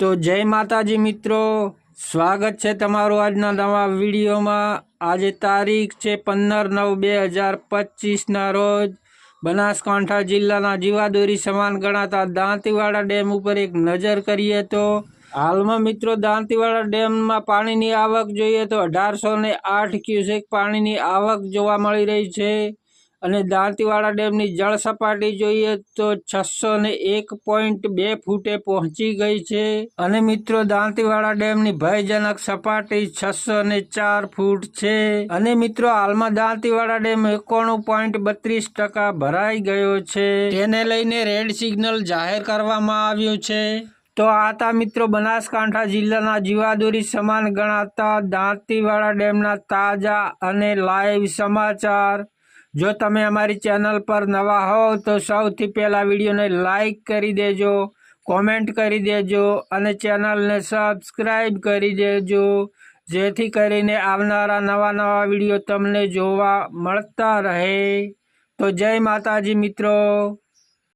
તો જય માતાજી મિત્રો. સ્વાગત છે તમારું આજના નવા વિડીયોમાં. આજે તારીખ છે પંદર નવ બે હજાર પચીસના રોજ બનાસકાંઠા જિલ્લાના જીવાદોરી સમાન ગણાતા દાંતીવાડા ડેમ ઉપર એક નજર કરીએ તો હાલમાં મિત્રો દાંતીવાડા ડેમમાં પાણીની આવક જોઈએ તો અઢારસો ને આઠ ક્યુસેક પાણીની આવક જોવા મળી રહી છે. અને દાંતીવાડા ડેમની જળ સપાટી જોઈએ તો છસો ને એક પોઈન્ટ બે ફૂટે પહોંચી ગઈ છે. અને મિત્રો, દાંતીવાડા ડેમની ભયજનક સપાટી છસો ને ચાર ફૂટ છે. અને મિત્રો, હાલમાં દાંતીવાડા ડેમ એકોણું પોઈન્ટ બત્રીસ ટકા ભરાઈ ગયો છે. તેને લઈને રેડ સિગ્નલ જાહેર કરવામાં આવ્યું છે. તો આતા મિત્રો, બનાસકાંઠા જિલ્લાના જીવાદોરી સમાન ગણાતા દાંતીવાડા ડેમના તાજા અને લાઈવ સમાચાર. જો તમે અમારી ચેનલ પર નવા હોવ તો સૌથી પહેલાં વિડીયોને લાઈક કરી દેજો, કોમેન્ટ કરી દેજો અને ચેનલને સબસ્ક્રાઈબ કરી દેજો. જેથી કરીને આવનારા નવા નવા વીડિયો તમને જોવા મળતા રહે. તો જય માતાજી મિત્રો.